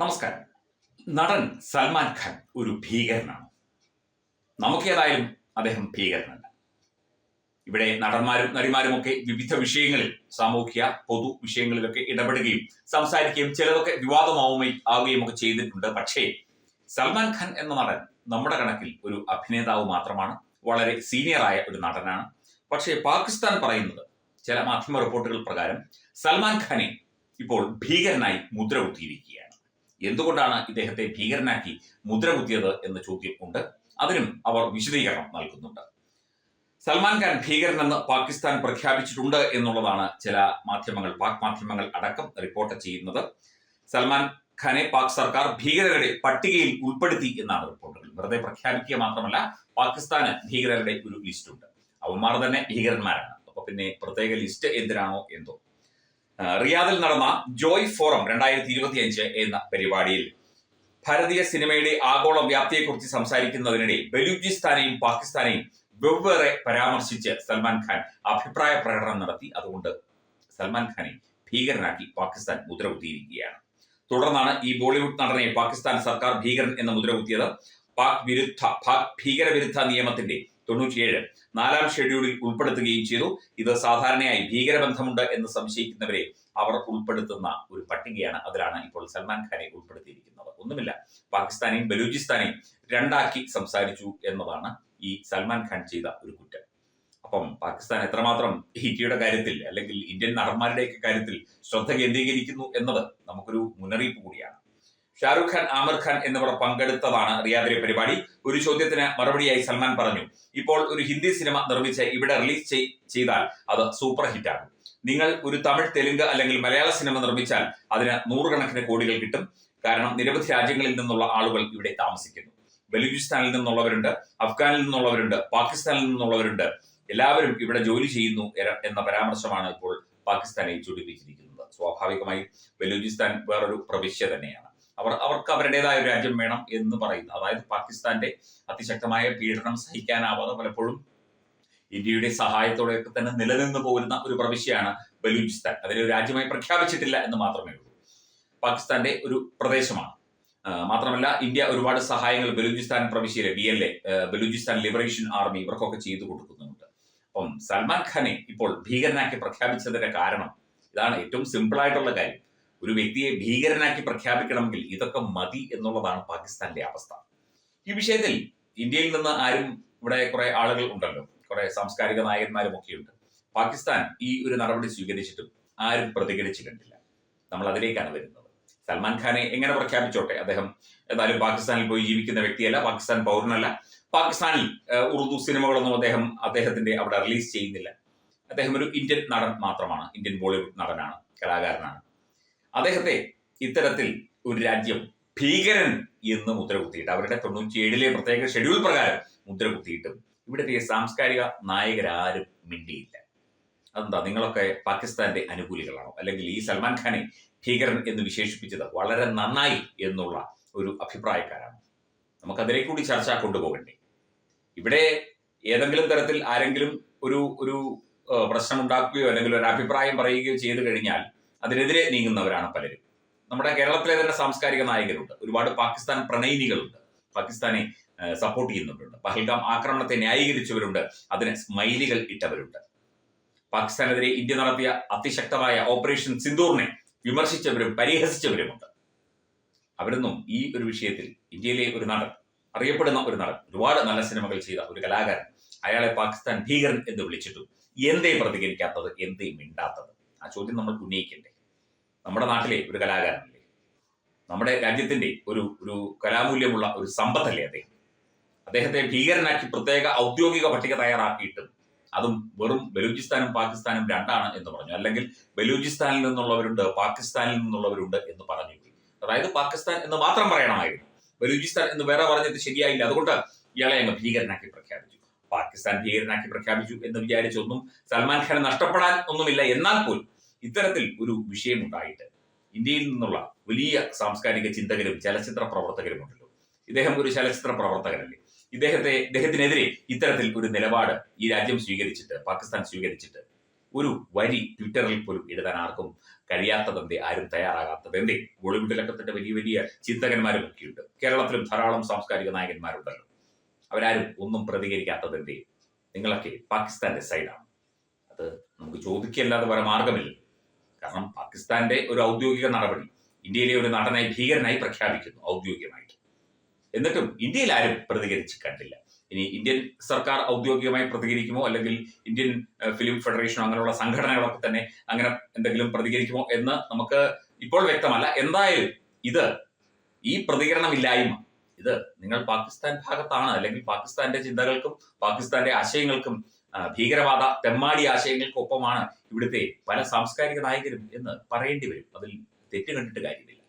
നമസ്കാരം. നടൻ സൽമാൻ ഖാൻ ഒരു ഭീകരനാണ്. നമുക്കേതായാലും അദ്ദേഹം ഭീകരനല്ല. ഇവിടെ നടന്മാരും നടിമാരുമൊക്കെ വിവിധ വിഷയങ്ങളിൽ സാമൂഹ്യ പൊതു വിഷയങ്ങളിലൊക്കെ ഇടപെടുകയും സംസാരിക്കുകയും ചിലതൊക്കെ വിവാദമാവുമായി ആവുകയും ഒക്കെ ചെയ്തിട്ടുണ്ട്. പക്ഷേ സൽമാൻ ഖാൻ എന്ന നടൻ നമ്മുടെ കണക്കിൽ ഒരു അഭിനേതാവ് മാത്രമാണ്. വളരെ സീനിയറായ ഒരു നടനാണ്. പക്ഷേ പാകിസ്ഥാൻ പറയുന്നത് ചില മാധ്യമ റിപ്പോർട്ടുകൾ പ്രകാരം സൽമാൻ ഖാനെ ഇപ്പോൾ ഭീകരനായി മുദ്ര കുത്തിയിരിക്കുകയാണ് എന്തുകൊണ്ടാണ് ഇദ്ദേഹത്തെ ഭീകരനാക്കി മുദ്ര കുത്തിയത് എന്ന ചോദ്യം ഉണ്ട്. അതിനും അവർ വിശദീകരണം നൽകുന്നുണ്ട്. സൽമാൻ ഖാൻ ഭീകരനെന്ന് പാകിസ്ഥാൻ പ്രഖ്യാപിച്ചിട്ടുണ്ട് എന്നുള്ളതാണ് ചില മാധ്യമങ്ങൾ പാക് മാധ്യമങ്ങൾ അടക്കം റിപ്പോർട്ട് ചെയ്യുന്നത്. സൽമാൻ ഖാനെ പാക് സർക്കാർ ഭീകരരുടെ പട്ടികയിൽ ഉൾപ്പെടുത്തി എന്നാണ് റിപ്പോർട്ടുകൾ വെറുതെ പ്രഖ്യാപിക്കുക മാത്രമല്ല പാകിസ്ഥാന് ഭീകരരുടെ ഒരു ലിസ്റ്റ് ഉണ്ട്. അവന്മാർ തന്നെ ഭീകരന്മാരാണ്. അപ്പൊ പിന്നെ പ്രത്യേക ലിസ്റ്റ് എന്തിനാണോ എന്തോ. റിയാദിൽ നടന്ന ജോയ് ഫോറം രണ്ടായിരത്തി ഇരുപത്തി അഞ്ച് എന്ന പരിപാടിയിൽ ഭാരതീയ സിനിമയുടെ ആഗോള വ്യാപ്തിയെക്കുറിച്ച് സംസാരിക്കുന്നതിനിടെ ബലൂചിസ്ഥാനെയും പാകിസ്ഥാനെയും വെവ്വേറെ പരാമർശിച്ച് സൽമാൻ ഖാൻ അഭിപ്രായ പ്രകടനം നടത്തി. അതുകൊണ്ട് സൽമാൻ ഖാനെ ഭീകരനാക്കി പാകിസ്ഥാൻ മുദ്രകുത്തിയിരിക്കുകയാണ്. തുടർന്നാണ് ഈ ബോളിവുഡ് നടനെ പാകിസ്ഥാൻ സർക്കാർ ഭീകരൻ എന്ന മുദ്രകുത്തിയത്. പാക് വിരുദ്ധ പാക് ഭീകരവിരുദ്ധ നിയമത്തിന്റെ തൊണ്ണൂറ്റിയേഴ്. നാലാം ഷെഡ്യൂളിൽ ഉൾപ്പെടുത്തുകയും ചെയ്തു. ഇത് സാധാരണയായി ഭീകരബന്ധമുണ്ട് എന്ന് സംശയിക്കുന്നവരെ അവർ ഉൾപ്പെടുത്തുന്ന ഒരു പട്ടികയാണ് അതിലാണ് ഇപ്പോൾ സൽമാൻ ഖാനെ ഉൾപ്പെടുത്തിയിരിക്കുന്നത്. ഒന്നുമില്ല. പാകിസ്ഥാനെയും ബലൂചിസ്ഥാനെയും രണ്ടാക്കി സംസാരിച്ചു എന്നതാണ് ഈ സൽമാൻ ഖാൻ ചെയ്ത ഒരു കുറ്റം. അപ്പം പാകിസ്ഥാൻ എത്രമാത്രം ഇന്ത്യയുടെ കാര്യത്തിൽ അല്ലെങ്കിൽ ഇന്ത്യൻ നടന്മാരുടെയൊക്കെ കാര്യത്തിൽ ശ്രദ്ധ കേന്ദ്രീകരിക്കുന്നു എന്നത് നമുക്കൊരു മുന്നറിയിപ്പ് കൂടിയാണ്. ഷാറുഖ് ഖാൻ ആമിർ ഖാൻ എന്നിവർ പങ്കെടുത്തതാണ് റിയാദിലെ പരിപാടി. ഒരു ചോദ്യത്തിന് മറുപടിയായി സൽമാൻ പറഞ്ഞു ഇപ്പോൾ ഒരു ഹിന്ദി സിനിമ നിർമ്മിച്ച് ഇവിടെ റിലീസ് ചെയ്താൽ അത് സൂപ്പർ ഹിറ്റാകും. നിങ്ങൾ ഒരു തമിഴ് തെലുങ്ക് അല്ലെങ്കിൽ മലയാള സിനിമ നിർമ്മിച്ചാൽ അതിന് നൂറുകണക്കിന് കോടികൾ കിട്ടും. കാരണം നിരവധി രാജ്യങ്ങളിൽ നിന്നുള്ള ആളുകൾ ഇവിടെ താമസിക്കുന്നു. ബലൂചിസ്ഥാനിൽ നിന്നുള്ളവരുണ്ട് അഫ്ഗാനിൽ നിന്നുള്ളവരുണ്ട് പാകിസ്ഥാനിൽ നിന്നുള്ളവരുണ്ട്. എല്ലാവരും ഇവിടെ ജോലി ചെയ്യുന്നു എന്ന പരാമർശമാണ് ഇപ്പോൾ പാകിസ്ഥാനെ ചൂടിപ്പിച്ചിരിക്കുന്നത്. സ്വാഭാവികമായും ബലൂചിസ്ഥാൻ വേറൊരു പ്രവിശ്യ തന്നെയാണ്. അവർ അവർക്ക് അവരുടേതായ ഒരു രാജ്യം വേണം എന്ന് പറയുന്നു. അതായത് പാകിസ്ഥാന്റെ അതിശക്തമായ പീഡനം സഹിക്കാനാവാതെ പലപ്പോഴും ഇന്ത്യയുടെ സഹായത്തോടെയൊക്കെ തന്നെ നിലനിന്ന് പോരുന്ന ഒരു പ്രവിശ്യയാണ് ബലൂചിസ്ഥാൻ. അതിനെ ഒരു രാജ്യമായി പ്രഖ്യാപിച്ചിട്ടില്ല എന്ന് മാത്രമേ ഉള്ളൂ. പാകിസ്ഥാന്റെ ഒരു പ്രദേശമാണ്. മാത്രമല്ല ഇന്ത്യ ഒരുപാട് സഹായങ്ങൾ ബലൂചിസ്ഥാൻ പ്രവിശ്യയിലെ B L A Balochistan liberation army ഇവർക്കൊക്കെ ചെയ്തു കൊടുക്കുന്നുണ്ട്. അപ്പം സൽമാൻ ഖാനെ ഇപ്പോൾ ഭീകരനാക്കി പ്രഖ്യാപിച്ചതിന്റെ കാരണം ഇതാണ് ഏറ്റവും സിമ്പിൾ ആയിട്ടുള്ള കാര്യം. ഒരു വ്യക്തിയെ ഭീകരനാക്കി പ്രഖ്യാപിക്കണമെങ്കിൽ ഇതൊക്കെ മതി എന്നുള്ളതാണ് പാകിസ്ഥാന്റെ അവസ്ഥ. ഈ വിഷയത്തിൽ ഇന്ത്യയിൽ നിന്ന് ആരും ഇവിടെ കുറെ ആളുകൾ ഉണ്ടല്ലോ. കുറെ സാംസ്കാരിക നായകന്മാരും ഒക്കെയുണ്ട്. പാകിസ്ഥാൻ ഈ ഒരു നടപടി സ്വീകരിച്ചിട്ടും ആരും പ്രതികരിച്ചു കണ്ടില്ല നമ്മൾ അതിലേക്കാണ് വരുന്നത്. സൽമാൻ ഖാനെ എങ്ങനെ പ്രഖ്യാപിച്ചോട്ടെ? അദ്ദേഹം ഏതായാലും പാകിസ്ഥാനിൽ പോയി ജീവിക്കുന്ന വ്യക്തിയല്ല. പാകിസ്ഥാൻ പൗരനല്ല. പാകിസ്ഥാനിൽ ഉറുദു സിനിമകളൊന്നും അദ്ദേഹം അദ്ദേഹത്തിന്റെ അവിടെ റിലീസ് ചെയ്യുന്നില്ല. അദ്ദേഹം ഒരു ഇന്ത്യൻ നടൻ മാത്രമാണ്. ഇന്ത്യൻ ബോളിവുഡ് നടനാണ് കലാകാരനാണ്. അദ്ദേഹത്തെ ഇത്തരത്തിൽ ഒരു രാജ്യം ഭീകരൻ എന്ന് മുദ്ര കുത്തിയിട്ട് അവരുടെ തൊണ്ണൂറ്റിയേഴിലെ പ്രത്യേക ഷെഡ്യൂൾ പ്രകാരം മുദ്ര കുത്തിയിട്ടും ഇവിടുത്തെ സാംസ്കാരിക നായകരാരും മിണ്ടിയില്ല. അതെന്താ? നിങ്ങളൊക്കെ പാകിസ്ഥാന്റെ അനുകൂലികളാണോ? അല്ലെങ്കിൽ ഈ സൽമാൻ ഖാനെ ഭീകരൻ എന്ന് വിശേഷിപ്പിച്ചത് വളരെ നന്നായി എന്നുള്ള ഒരു അഭിപ്രായക്കാരാണ്. നമുക്കതിനെ കൂടി ചർച്ച കൊണ്ടുപോകണ്ടേ? ഇവിടെ ഏതെങ്കിലും തരത്തിൽ ആരെങ്കിലും ഒരു ഒരു പ്രശ്നമുണ്ടാക്കുകയോ അല്ലെങ്കിൽ ഒരു അഭിപ്രായം പറയുകയോ ചെയ്തു കഴിഞ്ഞാൽ അതിനെതിരെ നീങ്ങുന്നവരാണ് പലരും. നമ്മുടെ കേരളത്തിലെ തന്നെ സാംസ്കാരിക നായകരുണ്ട്. ഒരുപാട് പാകിസ്ഥാൻ പ്രണയിനികളുണ്ട്. പാകിസ്ഥാനെ സപ്പോർട്ട് ചെയ്യുന്നവരുണ്ട് പഹൽഗാം ആക്രമണത്തെ ന്യായീകരിച്ചവരുണ്ട്. അതിന് സ്മൈലികൾ ഇട്ടവരുണ്ട്. പാകിസ്ഥാനെതിരെ ഇന്ത്യ നടത്തിയ അതിശക്തമായ ഓപ്പറേഷൻ സിന്ദൂറിനെ വിമർശിച്ചവരും പരിഹസിച്ചവരുമുണ്ട്. അവരൊന്നും ഈ ഒരു വിഷയത്തിൽ ഇന്ത്യയിലെ ഒരു നടൻ അറിയപ്പെടുന്ന ഒരു നടൻ ഒരുപാട് നല്ല സിനിമകൾ ചെയ്ത ഒരു കലാകാരൻ അയാളെ പാകിസ്ഥാൻ ഭീകരൻ എന്ന് വിളിച്ചിട്ടു എന്തേ പ്രതികരിക്കാത്തത് എന്തേ മിണ്ടാത്തത്? ആ ചോദ്യം നമ്മൾ ഉന്നയിക്കണ്ടേ? നമ്മുടെ നാട്ടിലെ ഒരു കലാകാരനല്ലേ? നമ്മുടെ രാജ്യത്തിന്റെ ഒരു ഒരു കലാമൂല്യമുള്ള ഒരു സമ്പത്തല്ലേ അദ്ദേഹം? അദ്ദേഹത്തെ ഭീകരനാക്കി പ്രത്യേക ഔദ്യോഗിക പട്ടിക തയ്യാറാക്കിയിട്ടും അതും വെറും ബലൂചിസ്ഥാനും പാകിസ്ഥാനും രണ്ടാണ് എന്ന് പറഞ്ഞു. അല്ലെങ്കിൽ ബലൂചിസ്ഥാനിൽ നിന്നുള്ളവരുണ്ട് പാകിസ്ഥാനിൽ നിന്നുള്ളവരുണ്ട് എന്ന് പറഞ്ഞു. അതായത് പാകിസ്ഥാൻ എന്ന് മാത്രം പറയണമായിരുന്നു. ബലൂചിസ്ഥാൻ എന്ന് വേറെ പറഞ്ഞത് ശരിയായില്ല. അതുകൊണ്ട് ഇയാളെ അങ്ങ് ഭീകരനാക്കി പ്രഖ്യാപിച്ചു. പാകിസ്ഥാൻ ഭീകരനാക്കി പ്രഖ്യാപിച്ചു എന്ന് വിചാരിച്ചൊന്നും സൽമാൻ ഖാൻ നഷ്ടപ്പെടാൻ ഒന്നുമില്ല. എന്നാൽ പോലും ഇത്തരത്തിൽ ഒരു വിഷയമുണ്ടായിട്ട് ഇന്ത്യയിൽ നിന്നുള്ള വലിയ സാംസ്കാരിക ചിന്തകരും ചലച്ചിത്ര പ്രവർത്തകരും ഉണ്ടല്ലോ. ഇദ്ദേഹം ഒരു ചലച്ചിത്ര പ്രവർത്തകനല്ലേ? ഇദ്ദേഹത്തെ ഇദ്ദേഹത്തിനെതിരെ ഇത്തരത്തിൽ ഒരു നിലപാട് ഈ രാജ്യം സ്വീകരിച്ചിട്ട് പാകിസ്ഥാൻ സ്വീകരിച്ചിട്ട് ഒരു വരി ട്വിറ്ററിൽ പോലും എഴുതാൻ ആർക്കും കഴിയാത്തതെന്തേ ആരും തയ്യാറാകാത്തതെന്തേ? തന്നെ വലിയ വലിയ ചിന്തകന്മാരും ഒക്കെയുണ്ട് കേരളത്തിലും ധാരാളം സാംസ്കാരിക നായകന്മാരുണ്ടല്ലോ. അവരാരും ഒന്നും പ്രതികരിക്കാത്തതെന്തേ? നിങ്ങളൊക്കെ പാകിസ്ഥാന്റെ സൈഡാണ് അത് നമുക്ക് ചോദിക്കല്ലാതെ വരെ മാർഗമില്ല കാരണം പാകിസ്ഥാന്റെ ഒരു ഔദ്യോഗിക നടപടി ഇന്ത്യയിലെ ഒരു നടനായി ഭീകരനായി പ്രഖ്യാപിക്കുന്നു ഔദ്യോഗികമായിട്ട്. എന്നിട്ടും ഇന്ത്യയിൽ ആരും പ്രതികരിച്ച് കണ്ടില്ല. ഇനി ഇന്ത്യൻ സർക്കാർ ഔദ്യോഗികമായി പ്രതികരിക്കുമോ? അല്ലെങ്കിൽ ഇന്ത്യൻ ഫിലിം ഫെഡറേഷനോ അങ്ങനെയുള്ള സംഘടനകളൊക്കെ തന്നെ അങ്ങനെ എന്തെങ്കിലും പ്രതികരിക്കുമോ എന്ന് നമുക്ക് ഇപ്പോൾ വ്യക്തമല്ല. എന്തായാലും ഇത് ഈ പ്രതികരണമില്ലായ്മ ഇത് നിങ്ങൾ പാകിസ്ഥാൻ ഭാഗത്താണ്. അല്ലെങ്കിൽ പാകിസ്ഥാന്റെ ചിന്തകൾക്കും പാകിസ്ഥാന്റെ ആശയങ്ങൾക്കും ഭീകരവാദ തെമ്മാടി ആശയങ്ങൾക്കൊപ്പമാണ് ഇവിടുത്തെ പല സാംസ്കാരിക നായകരും എന്ന് പറയേണ്ടി വരും. അതിൽ തെറ്റ് കണ്ടിട്ട് കാര്യമില്ല.